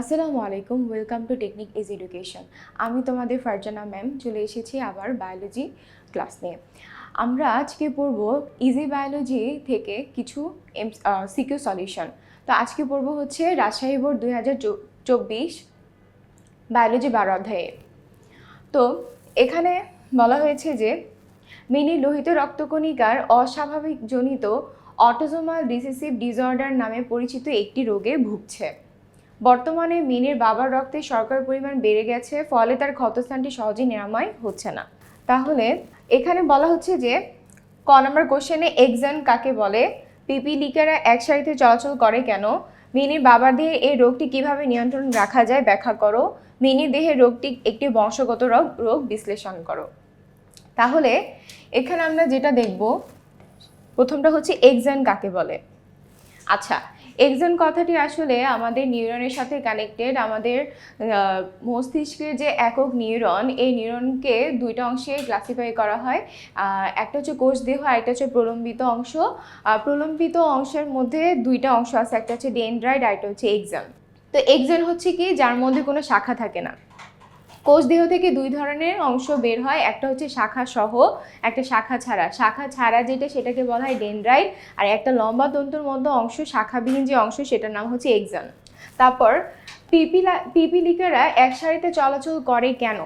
আসসালামু আলাইকুম welcome to technique is education আমি তোমাদের ফারজানা ম্যাম চলে এসেছি আবার বায়োলজি ক্লাস নিয়ে। আমরা আজকে পড়ব ইজি বায়োলজি থেকে কিছু এম সিকিউ সলিউশন তো আজকে পড়ব হচ্ছে রাজশাহী বোর্ড দুই হাজার চব্বিশ বায়োলজি বারো অধ্যায়ে। তো এখানে বলা হয়েছে যে, মিনি লোহিত রক্তকণিকার অস্বাভাবিক জনিত অটোজোমাল রিসেসিভ ডিসঅর্ডার নামে পরিচিত একটি রোগে ভুগছে। বর্তমানে মিনির বাবার রক্তে শর্করার পরিমাণ বেড়ে গেছে, ফলে তার ক্ষতস্থানটি সহজে নিরাময় হচ্ছে না। তাহলে এখানে বলা হচ্ছে যে, ক নম্বর কোশ্চেনে এক্সান কাকে বলে? পিপিলিকারা এক সারিতে চলাচল করে কেন? মিনির বাবার দেহে এই রোগটি কীভাবে নিয়ন্ত্রণ রাখা যায় ব্যাখ্যা করো। মিনির দেহে রোগটি একটি বংশগত রোগ রোগ বিশ্লেষণ করো। তাহলে এখানে আমরা যেটা দেখব, প্রথমটা হচ্ছে এক্সান কাকে বলে? আচ্ছা এক্সন কথাটি আসলে আমাদের নিউরনের সাথে কানেক্টেড আমাদের মস্তিষ্কের যে একক নিউরন, এই নিউরনকে দুইটা অংশে ক্লাসিফাই করা হয়। একটা হচ্ছে কোষ দেহ, আর একটা হচ্ছে প্রলম্বিত অংশ। আর প্রলম্বিত অংশের মধ্যে দুইটা অংশ আছে, একটা হচ্ছে ডেনড্রাইড আর একটা হচ্ছে এক্সাম তো এক্সন হচ্ছে কি? যার মধ্যে কোনো শাখা থাকে না। কোষ দেহ থেকে দুই ধরনের অংশ বের হয়। একটা হচ্ছে শাখা সহ, একটা শাখা ছাড়া। শাখা ছাড়া যেটা সেটাকে বলা হয় ডেনড্রাইট, আর একটা লম্বা তন্তুর মধ্যে অংশ, শাখাবিহীন যে অংশ সেটার নাম হচ্ছে এক্সন। তারপর পিপিলা, পিপিলিকারা এক সারিতে চলাচল করে কেন?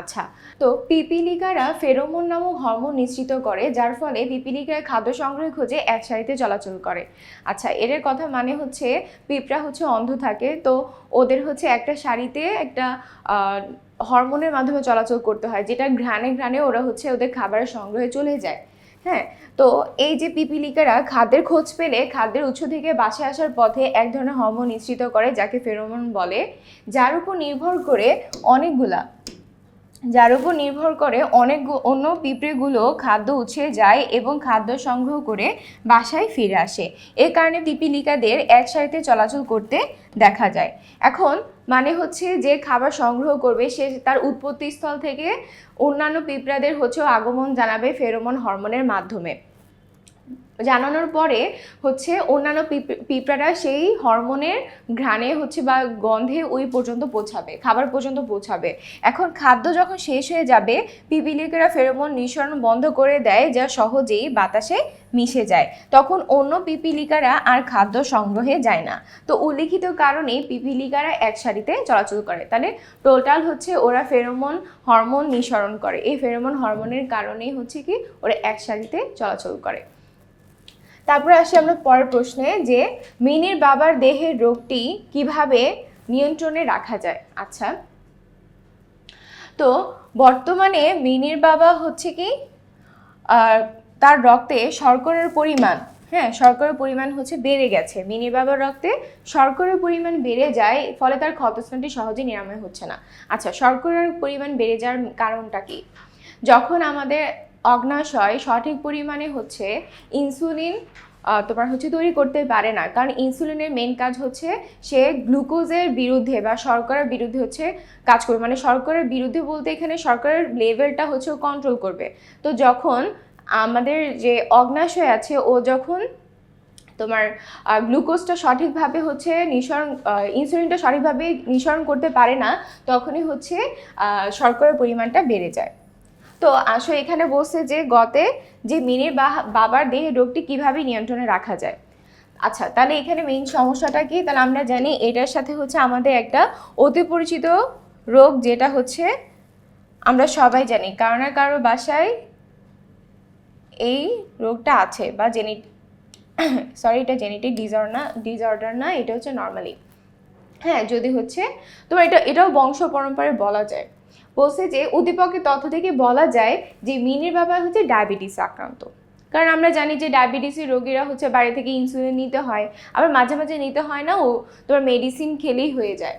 আচ্ছা তো পিপিলিকারা ফেরোমোন নামক হরমোন নিঃসৃত করে, যার ফলে পিপিলিকার খাদ্য সংগ্রহের খোঁজে এক চলাচল করে। আচ্ছা এর কথা মানে হচ্ছে পিঁপড়া হচ্ছে অন্ধ থাকে, তো ওদের হচ্ছে একটা সারিতে একটা হরমোনের মাধ্যমে চলাচল করতে হয়, যেটা ঘ্রাণে ঘ্রাণে ওরা হচ্ছে ওদের খাবারের সংগ্রহে চলে যায়। হ্যাঁ তো এই যে পিপিলিকারা খাদ্যের খোঁজ পেলে, খাদ্যের উৎস থেকে বাসায় আসার পথে এক ধরনের হরমোন নিঃসৃত করে, যাকে ফেরোমন বলে, যার উপর নির্ভর করে অনেকগুলা যার উপর নির্ভর করে অনেক অন্য পিঁপড়েগুলো খাদ্য উছিয়ে যায় এবং খাদ্য সংগ্রহ করে বাসায় ফিরে আসে। এ কারণে পিপিলিকাদের এক চলাচল করতে দেখা যায়। এখন মানে হচ্ছে যে খাবার সংগ্রহ করবে, সে তার উৎপত্তিস্থল থেকে অন্যান্য পিঁপড়াদের হচ্ছে আগমন জানাবে ফেরোমন হরমোনের মাধ্যমে। জানানোর পরে হচ্ছে অন্যান্য পিঁপ- পিঁপড়ারা সেই হরমোনের ঘ্রাণে হচ্ছে বা গন্ধে ওই পর্যন্ত পৌঁছাবে, খাবার পর্যন্ত পৌঁছাবে। এখন খাদ্য যখন শেষ হয়ে যাবে পিপিলিকারা ফেরোমন নিঃসরণ বন্ধ করে দেয় যা সহজেই বাতাসে মিশে যায়। তখন অন্য পিপিলিকারা আর খাদ্য সংগ্রহে যায় না। তো উল্লিখিত কারণে পিপিলিকারা এক সারিতে চলাচল করে। তাহলে টোটাল হচ্ছে ওরা ফেরোমন হরমোন নিঃসরণ করে। এই ফেরোমন হরমোনের কারণেই হচ্ছে কি, ওরা এক সারিতে চলাচল করে। তারপরে আসি আমরা পরের প্রশ্নে, যে মিনির বাবার দেহের রোগটি কীভাবে নিয়ন্ত্রণে রাখা যায়? আচ্ছা তো বর্তমানে মিনির বাবা হচ্ছে কি তার রক্তে শর্করার পরিমাণ হ্যাঁ শর্করার পরিমাণ হচ্ছে বেড়ে গেছে। মিনির বাবার রক্তে শর্করার পরিমাণ বেড়ে যায়, ফলে তার ক্ষতস্থানটি সহজে নিরাময় হচ্ছে না। আচ্ছা শর্করার পরিমাণ বেড়ে যাওয়ার কারণটা কি? যখন আমাদের অগ্নাশয় সঠিক পরিমাণে হচ্ছে ইনসুলিন তোমার হচ্ছে তৈরি করতে পারে না। কারণ ইনসুলিনের মেন কাজ হচ্ছে সে গ্লুকোজের বিরুদ্ধে বা শর্করার বিরুদ্ধে হচ্ছে কাজ করবে। মানে শর্করার বিরুদ্ধে বলতে এখানে শর্করার লেভেলটা হচ্ছে কন্ট্রোল করবে। তো যখন আমাদের যে অগ্নাশয় আছে, ও যখন তোমার গ্লুকোজটা সঠিকভাবে হচ্ছে নিঃসরণ ইনসুলিনটা সঠিকভাবে নিঃসরণ করতে পারে না, তখনই হচ্ছে শর্করার পরিমাণটা বেড়ে যায়। তো আসলে এখানে বসে যে গতে যে মিনির বাবার দেহের রোগটি কীভাবে নিয়ন্ত্রণে রাখা যায়। আচ্ছা তাহলে এখানে মেইন সমস্যাটা কি? তাহলে আমরা জানি এটার সাথে হচ্ছে আমাদের একটা অতি পরিচিত রোগ যেটা হচ্ছে আমরা সবাই জানি। কারও না কারও বাসায় এই রোগটা আছে বা জেনেটিক সরি এটা জেনেটিক ডিসঅর্ডার না ডিসঅর্ডার না, এটা হচ্ছে নর্মালি হ্যাঁ যদি হচ্ছে তোমার এটা, এটাও বংশ পরম্পরায় বলা যায়। বলছে যে উদ্দীপকের তথ্য থেকে বলা যায় যে মিনির বাবা হচ্ছে ডায়াবেটিস আক্রান্ত। কারণ আমরা জানি যে ডায়াবেটিসের রোগীরা হচ্ছে বাড়ি থেকে ইনসুলিন নিতে হয়, আবার মাঝে মাঝে নিতে হয় না, ও তোমার মেডিসিন খেলেই হয়ে যায়।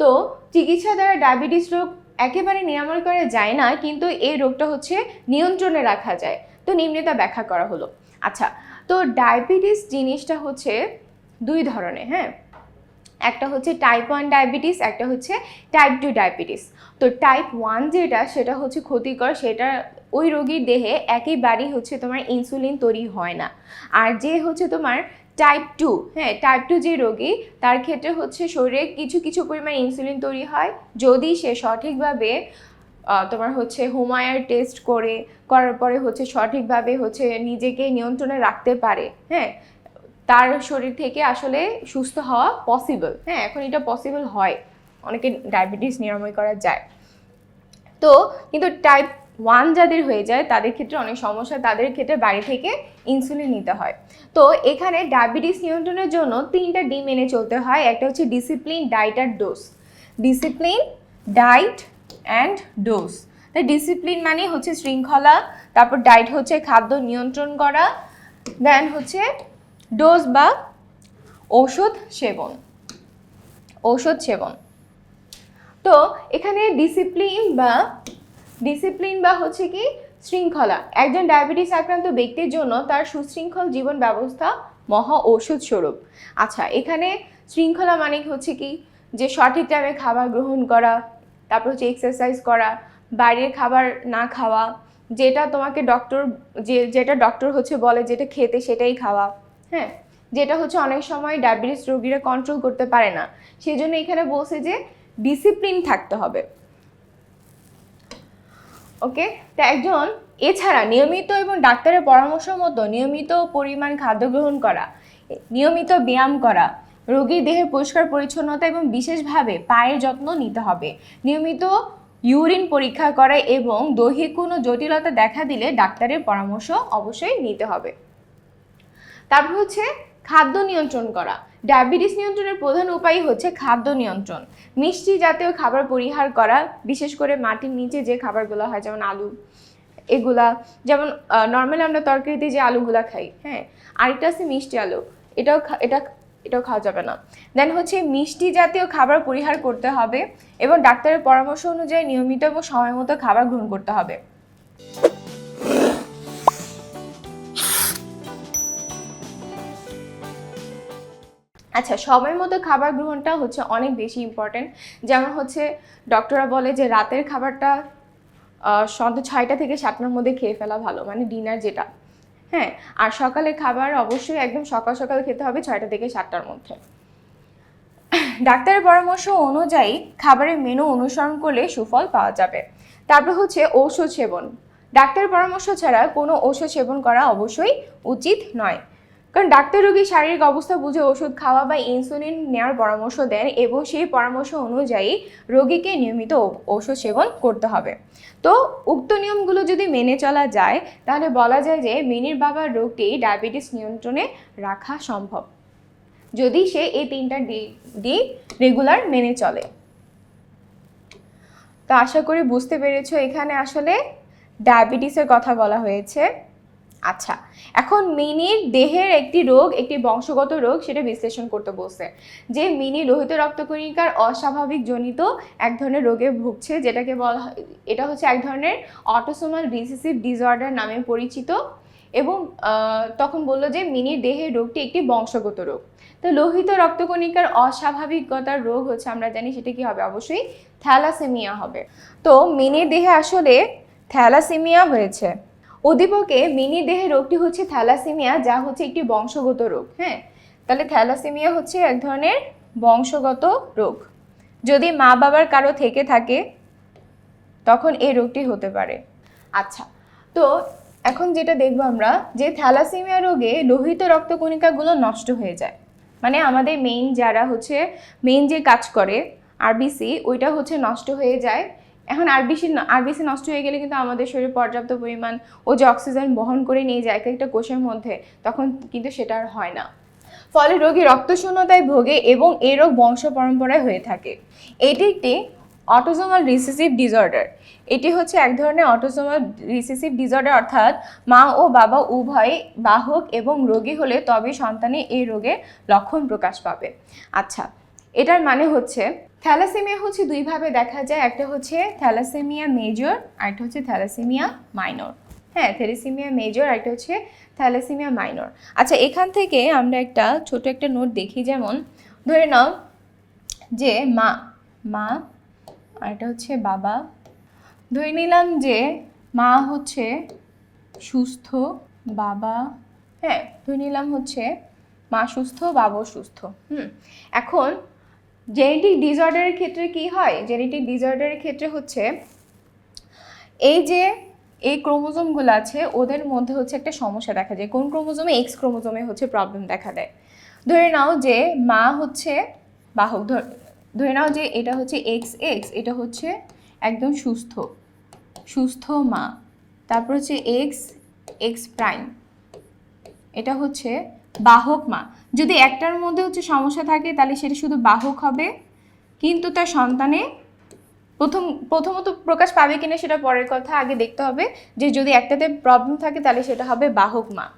তো চিকিৎসা দ্বারা ডায়াবেটিস রোগ একেবারে নিরাময় করা যায় না, কিন্তু এই রোগটা হচ্ছে নিয়ন্ত্রণে রাখা যায়। তো নিম্নে তা ব্যাখ্যা করা হলো। আচ্ছা তো ডায়াবেটিস জিনিসটা হচ্ছে দুই ধরনের হ্যাঁ? একটা হচ্ছে টাইপ ওয়ান ডায়াবেটিস একটা হচ্ছে টাইপ টু ডায়াবেটিস তো টাইপ ওয়ান যেটা, সেটা হচ্ছে ক্ষতিকর, সেটা ওই রোগীর দেহে একেবারেই হচ্ছে তোমার ইনসুলিন তৈরি হয় না। আর যে হচ্ছে তোমার টাইপ টু হ্যাঁ টাইপ টু যে রোগী, তার ক্ষেত্রে হচ্ছে শরীরে কিছু কিছু পরিমাণ ইনসুলিন তৈরি হয়। যদি সে সঠিকভাবে তোমার হচ্ছে হোমায়ার টেস্ট করে, করার পরে হচ্ছে সঠিকভাবে হচ্ছে নিজেকে নিয়ন্ত্রণে রাখতে পারে হ্যাঁ তার শরীর থেকে আসলে সুস্থ হওয়া পসিবল হ্যাঁ এখন এটা পসিবল হয়। অনেকে ডায়াবেটিস নিরাময় করা যায়। তো কিন্তু টাইপ ওয়ান যাদের হয়ে যায়, তাদের ক্ষেত্রে অনেক সমস্যা, তাদের ক্ষেত্রে বাড়ি থেকে ইনসুলিন নিতে হয়। তো এখানে ডায়াবেটিস নিয়ন্ত্রণের জন্য তিনটা ডি মেনে চলতে হয়। একটা হচ্ছে discipline diet R dose discipline diet and dose তাই ডিসিপ্লিন মানে হচ্ছে শৃঙ্খলা, তারপর ডায়েট হচ্ছে খাদ্য নিয়ন্ত্রণ করা দেন হচ্ছে ডোজ বা ঔষধ সেবন ঔষধ সেবন। তো এখানে ডিসিপ্লিন বা ডিসিপ্লিন বা হচ্ছে কি শৃঙ্খলা। একজন ডায়াবেটিস আক্রান্ত ব্যক্তির জন্য তার সুশৃঙ্খল জীবন ব্যবস্থা মহা ঔষধ স্বরূপ। আচ্ছা এখানে শৃঙ্খলা মানে হচ্ছে কি? যে সঠিক টাইমে খাবার গ্রহণ করা, তারপর হচ্ছে এক্সারসাইজ করা, বাইরের খাবার না খাওয়া, যেটা তোমাকে ডক্টর যে, যেটা ডক্টর হচ্ছে বলে যেটা খেতে সেটাই খাওয়া। হ্যাঁ যেটা হচ্ছে অনেক সময় ডায়াবেটিস রোগীরা কন্ট্রোল করতে পারে না। সেই জন্য এখানে বলছে যে ডিসিপ্লিন থাকতে হবে। ওকে তা একজন, এছাড়া নিয়মিত এবং ডাক্তারের পরামর্শ মতো নিয়মিত পরিমাণ খাদ্য গ্রহণ করা, নিয়মিত ব্যায়াম করা, রোগীর দেহের পরিষ্কার পরিচ্ছন্নতা এবং বিশেষভাবে পায়ের যত্ন নিতে হবে। নিয়মিত ইউরিন পরীক্ষা করা এবং দৈহিক কোনো জটিলতা দেখা দিলে ডাক্তারের পরামর্শ অবশ্যই নিতে হবে। তারপর হচ্ছে খাদ্য নিয়ন্ত্রণ করা। ডায়াবেটিস নিয়ন্ত্রণের প্রধান উপায় হচ্ছে খাদ্য নিয়ন্ত্রণ। মিষ্টি জাতীয় খাবার পরিহার করা, বিশেষ করে মাটির নিচে যে খাবারগুলো হয়, যেমন আলু, এগুলা, যেমন নর্মালি আমরা তরকারিতে যে আলুগুলা খাই হ্যাঁ? আরেকটা আছে মিষ্টি আলু। এটাও এটা, এটাও খাওয়া যাবে না। দেন হচ্ছে মিষ্টি জাতীয় খাবার পরিহার করতে হবে এবং ডাক্তারের পরামর্শ অনুযায়ী নিয়মিত এবং সময় মতো খাবার গ্রহণ করতে হবে। আচ্ছা সময় মতো খাবার গ্রহণটা হচ্ছে অনেক বেশি ইম্পর্টেন্ট যেমন হচ্ছে ডক্টররা বলে যে রাতের খাবারটা সন্ধ্যা ছয়টা থেকে সাতটার মধ্যে খেয়ে ফেলা ভালো মানে ডিনার যেটা। হ্যাঁ আর সকালের খাবার অবশ্যই একদম সকাল সকাল খেতে হবে ছয়টা থেকে সাতটার মধ্যে। ডাক্তারের পরামর্শ অনুযায়ী খাবারের মেনু অনুসরণ করলে সুফল পাওয়া যাবে। তারপর হচ্ছে ঔষধ সেবন। ডাক্তারের পরামর্শ ছাড়া কোনো ঔষধ সেবন করা অবশ্যই উচিত নয়। কারণ ডাক্তার রোগীর শারীরিক অবস্থা বুঝে ওষুধ খাওয়া বা ইনসুলিন নেওয়ার পরামর্শ দেন এবং সেই পরামর্শ অনুযায়ী রোগীকে নিয়মিত ঔষধ সেবন করতে হবে। তো উক্ত নিয়মগুলো যদি মেনে চলা যায়, তাহলে বলা যায় যে মিনির বাবার রোগটি ডায়াবেটিস নিয়ন্ত্রণে রাখা সম্ভব, যদি সে এই তিনটা ডি রেগুলার মেনে চলে। তো আশা করি বুঝতে পেরেছ এখানে আসলে ডায়াবেটিসের কথা বলা হয়েছে। আচ্ছা এখন মিনির দেহের একটি রোগ, একটি বংশগত রোগ সেটা বিশ্লেষণ করতে বলছে যে মিনি লোহিত রক্তকণিকার অস্বাভাবিক জনিত এক ধরনের রোগে ভুগছে যেটাকে বলা এটা হচ্ছে এক ধরনের অটোসোমাল রিসিসিভ ডিসঅর্ডার নামে পরিচিত এবং তখন বলল যে মিনির দেহের রোগটি একটি বংশগত রোগ। তো লোহিত রক্তকণিকার অস্বাভাবিকতার রোগ হচ্ছে আমরা জানি সেটা কি হবে? অবশ্যই থ্যালাসেমিয়া হবে। তো মিনির দেহে আসলে থ্যালাসেমিয়া হয়েছে। উদ্দীপকে মিনি দেহে রোগটি হচ্ছে থ্যালাসেমিয়া, যা হচ্ছে একটি বংশগত রোগ হ্যাঁ? তাহলে থ্যালাসেমিয়া হচ্ছে এক ধরনের বংশগত রোগ। যদি মা বাবার কারও থেকে থাকে, তখন এই রোগটি হতে পারে। আচ্ছা তো এখন যেটা দেখব আমরা, যে থ্যালাসেমিয়া রোগে লোহিত রক্তকণিকাগুলো নষ্ট হয়ে যায়। মানে আমাদের মেইন যারা হচ্ছে মেইন যে কাজ করে আরবিসি ওইটা হচ্ছে নষ্ট হয়ে যায়। এখন আরবিসি আরবিসি নষ্ট হয়ে গেলে কিন্তু আমাদের শরীরে পর্যাপ্ত পরিমাণ ও যে অক্সিজেন বহন করে নিয়ে যায় এক একটা কোষের মধ্যে, তখন কিন্তু সেটা আর হয় না। ফলে রোগী রক্তশূন্যতায় ভোগে এবং এই রোগ বংশ পরম্পরায় হয়ে থাকে। এটি একটি অটোজোমাল রিসেসিভ ডিসঅর্ডার এটি হচ্ছে এক ধরনের অটোজোমাল রিসেসিভ ডিসঅর্ডার অর্থাৎ মা ও বাবা উভয় বাহক এবং রোগী হলে তবে সন্তানে এই রোগে লক্ষণ প্রকাশ পাবে। আচ্ছা এটার মানে হচ্ছে থ্যালাসেমিয়া হচ্ছে দুইভাবে দেখা যায়। একটা হচ্ছে থ্যালাসেমিয়া মেজর, আর একটা হচ্ছে থ্যালাসেমিয়া মাইনর। হ্যাঁ থ্যালাসেমিয়া মেজর, আর একটা হচ্ছে থ্যালাসেমিয়া মাইনর। আচ্ছা এখান থেকে আমরা একটা ছোট একটা নোট দেখি যেমন, ধরে নাও যে মা মা, আর এটা হচ্ছে বাবা। ধরে নিলাম যে মা হচ্ছে সুস্থ, বাবা। হ্যাঁ ধরে নিলাম হচ্ছে মা সুস্থ, বাবাও সুস্থ। হুম, এখন জেনেটিক ডিসঅর্ডারের ক্ষেত্রে কি হয়? জেনেটিক ডিসঅর্ডারের ক্ষেত্রে হচ্ছে এই যে এই ক্রোমোজোমগুলো আছে, ওদের মধ্যে হচ্ছে একটা সমস্যা দেখা যায়। কোন ক্রোমোজোমে? এক্স ক্রোমোজোমে হচ্ছে প্রবলেম দেখা দেয়। ধরে নাও যে মা হচ্ছে বাহক ধর- ধরে নাও যে এটা হচ্ছে এক্স এক্স এটা হচ্ছে একদম সুস্থ সুস্থ মা। তারপর হচ্ছে এক্স এক্স প্রাইম এটা হচ্ছে বাহক মা। যদি একটার মধ্যে হচ্ছে সমস্যা থাকে, তাহলে সেটা শুধু বাহক হবে। কিন্তু তার সন্তানে প্রথম, প্রথমত প্রকাশ পাবে কিনা সেটা পরের কথা, আগে দেখতে হবে। যে যদি একটাতে প্রবলেম থাকে, তাহলে সেটা হবে বাহক মা।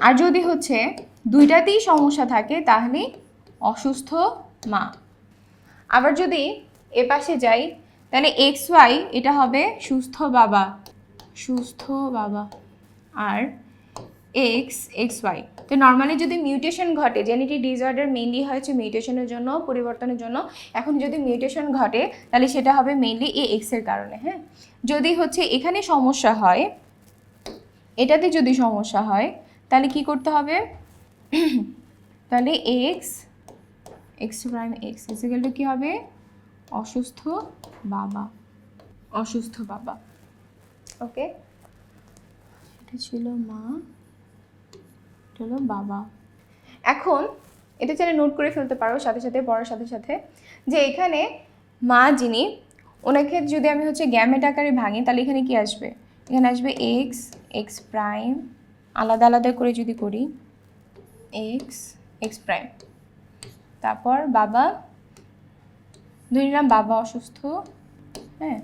আর যদি হচ্ছে দুইটাতেই সমস্যা থাকে, তাহলে অসুস্থ মা। আবার যদি এ পাশে যাই, তাহলে এক্স ওয়াই এটা হবে সুস্থ বাবা। সুস্থ বাবা। আর এক্স এক্স ওয়াই তো নর্মালি যদি মিউটেশন ঘটে জেনেটিক ডিসঅর্ডার মেইনলি হয়েছে মিউটেশনের জন্য, পরিবর্তনের জন্য। এখন যদি মিউটেশন ঘটে, তাহলে সেটা হবে মেইনলি এ এক্সের কারণে হ্যাঁ? যদি হচ্ছে এখানে সমস্যা হয়, এটাতে যদি সমস্যা হয়, তাহলে কি করতে হবে? তাহলে X X prime X equal to কী হবে? অসুস্থ বাবা। অসুস্থ বাবা। ওকে এটা ছিল মা। হলো বাবা। এখন এটা চাইলে নোট করে ফেলতে পারো সাথে সাথে, পড়ার সাথে সাথে, যে এখানে মা যিনি, ওনাকে যদি আমি হচ্ছে গ্যামেট আকারে ভাঙি, তাহলে এখানে কি আসবে? এখানে আসবে এক্স এক্স প্রাইম আলাদা আলাদা করে যদি করি এক্স এক্স প্রাইম তারপর বাবা, ধরে নিলাম বাবা অসুস্থ হ্যাঁ?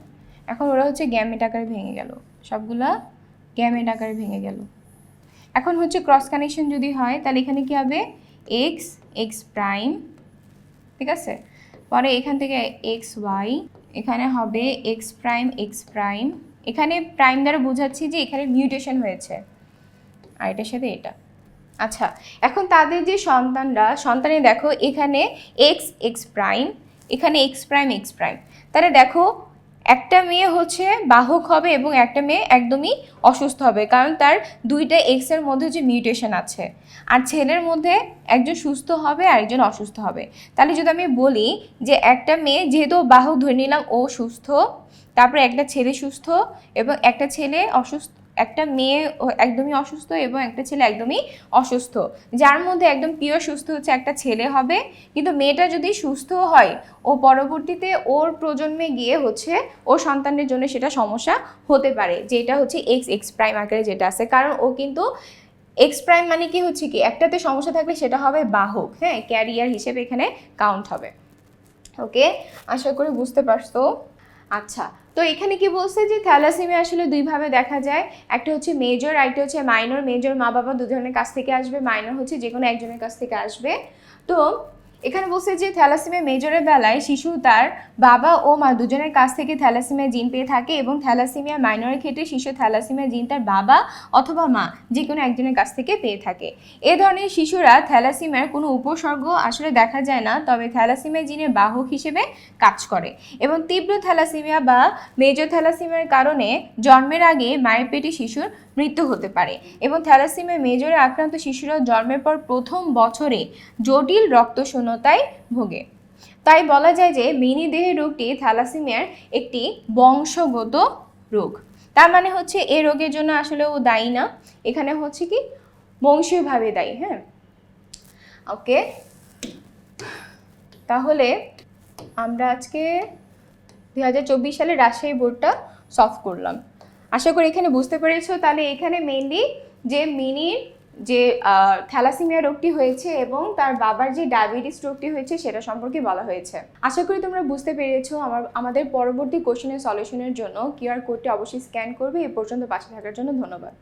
এখন ওরা হচ্ছে গ্যামেট আকারে ভেঙে গেল। সবগুলা গ্যামেট আকারে ভেঙে গেল। এখন হচ্ছে ক্রস কানেকশন যদি হয়, তাহলে এখানে কি হবে? এক্স এক্স প্রাইম ঠিক আছে? পরে এখান থেকে এক্স ওয়াই এখানে হবে এক্স প্রাইম এক্স প্রাইম এখানে প্রাইম দ্বারা বোঝাচ্ছি যে এখানে মিউটেশন হয়েছে। আর এটার সাথে এটা। আচ্ছা এখন তাদের যে সন্তানরা, সন্তানে দেখো এখানে এক্স এক্স প্রাইম এখানে এক্স প্রাইম এক্স প্রাইম তাহলে দেখো একটা মেয়ে হচ্ছে বাহক হবে এবং একটা মেয়ে একদমই অসুস্থ হবে, কারণ তার দুইটা এক্সের মধ্যে যে মিউটেশন আছে। আর ছেলের মধ্যে একজন সুস্থ হবে আর একজন অসুস্থ হবে। তাহলে যদি আমি বলি যে একটা মেয়ে, যেহেতু বাহক ধরে নিলাম ও সুস্থ, তারপরে একটা ছেলে সুস্থ এবং একটা ছেলে অসুস্থ একটা মেয়ে ও- একদমই অসুস্থ এবং একটা ছেলে একদমই অসুস্থ। যার মধ্যে একদম পিওর সুস্থ হচ্ছে একটা ছেলে হবে, কিন্তু মেয়েটা যদি সুস্থ হয়, ও পরবর্তীতে ওর প্রজন্মে গিয়ে হচ্ছে ওর সন্তানের জন্য সেটা সমস্যা হতে পারে, যেটা হচ্ছে এক্স এক্স প্রাইম আকারে যেটা আছে। কারণ ও কিন্তু এক্স প্রাইম মানে কি হচ্ছে কি? একটাতে সমস্যা থাকলে সেটা হবে বাহক হ্যাঁ? ক্যারিয়ার হিসেবে এখানে কাউন্ট হবে। ওকে আশা করি বুঝতে পারছ। আচ্ছা তো এখানে কি বলছে যে থ্যালাসেমিয়া আসলে দুইভাবে দেখা যায়। একটা হচ্ছে মেজর আরেকটা হচ্ছে মাইনর মেজর মা বাবা দুজনের কাছ থেকে আসবে মাইনর হচ্ছে যে কোনো একজনের কাছ থেকে আসবে। তো এখানে বলছে যে থ্যালাসিমিয়া মেজরের বেলায় শিশু তার বাবা ও মা দুজনের কাছ থেকে থ্যালাসিমিয়া জিন পেয়ে থাকে এবং থ্যালাসিমিয়া মাইনরের ক্ষেত্রে শিশু থ্যালাসিমিয়া জিন তার বাবা অথবা মা যে কোনো একজনের কাছ থেকে পেয়ে থাকে। এ ধরনের শিশুরা থ্যালাসিমিয়ার কোনো উপসর্গ আসলে দেখা যায় না, তবে থ্যালাসিমিয়া জিনের বাহক হিসেবে কাজ করে এবং তীব্র থ্যালাসিমিয়া বা মেজর থ্যালাসিমিয়ার কারণে জন্মের আগে মায়ের পেটে শিশুর মৃত্যু হতে পারে এবং থ্যালাসিমিয়া মেজরে আক্রান্ত শিশুরা জন্মের পর প্রথম বছরে জটিল রক্তশূন্যতায় ভোগে। তাই বলা যায় যে মিনি দেহের রোগটি থ্যালাসিমিয়ার একটি বংশগত রোগ। তার মানে হচ্ছে এই রোগের জন্য আসলে ও দায়ী না। এখানে হচ্ছে কি, বংশীয়ভাবে দায়ী হ্যাঁ? ওকে। তাহলে আমরা আজকে দুই হাজার চব্বিশ সালে রাজশাহী বোর্ডটা সলভ করলাম। আশা করি এখানে বুঝতে পেরেছ। তাহলে এখানে মেইনলি যে মিনির যে থ্যালাসিমিয়া রোগটি হয়েছে এবং তার বাবার যে ডায়াবেটিস রোগটি হয়েছে সেটা সম্পর্কে বলা হয়েছে। আশা করি তোমরা বুঝতে পেরেছ আমার, আমাদের পরবর্তী কোশ্চেনের সলিউশনের জন্য কিউআর কোডটি অবশ্যই স্ক্যান করবে। এ পর্যন্ত পাশে থাকার জন্য ধন্যবাদ।